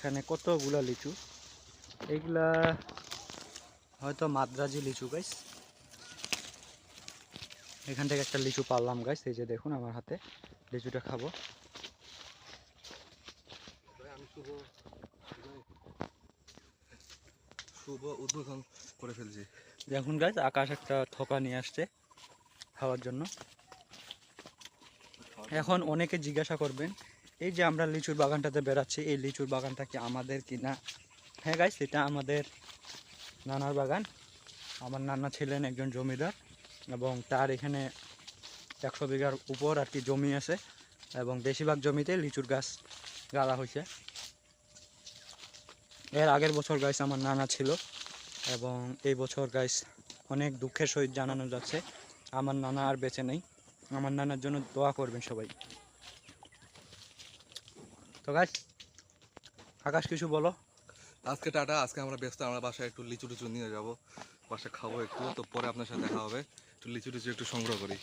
এখানে কতগুলা লিচু? এইগুলা হয়তো মাদ্রাজি লিচু গাইস এখান থেকে একটা লিচু পারলাম গাইস এই যে দেখুন আমার হাতে লিচুটা খাব। আমি শুভ শুভ উদ্বোধন করে ফেলছি। দেখুন গাইস আকাশ একটা থোকা নিয়ে আসছে খাওয়ার জন্য। এখন অনেকে জিজ্ঞাসা করবেন এই যে আমরা লিচুর বাগানটাতে বেড়াচ্ছি, এই লিচুর বাগানটা কি আমাদের কি না? হ্যাঁ গাইস এটা আমাদের নানার বাগান। আমার নানা ছিলেন একজন জমিদার এবং তার এখানে একশো বিঘার উপর আর কি জমি আছে এবং বেশিরভাগ জমিতে লিচুর গাছ গাড়া হয়েছে। এর আগের বছর গাইস আমার নানা ছিল এবং এই বছর গাইস অনেক দুঃখের সহিত জানানো যাচ্ছে। আমার নানা আর বেঁচে নেই। আমার নানার জন্য দোয়া করবেন সবাই। তো গাছ আকাশ কিছু বলো। আজকে টাটা, আজকে আমরা ব্যস্ত, আমরা বাসায় একটু লিচু টুচু নিয়ে যাব। বাসায় খাব একটু, তো পরে আপনার সাথে দেখা হবে। একটু লিচু টুচু একটু সংগ্রহ করি।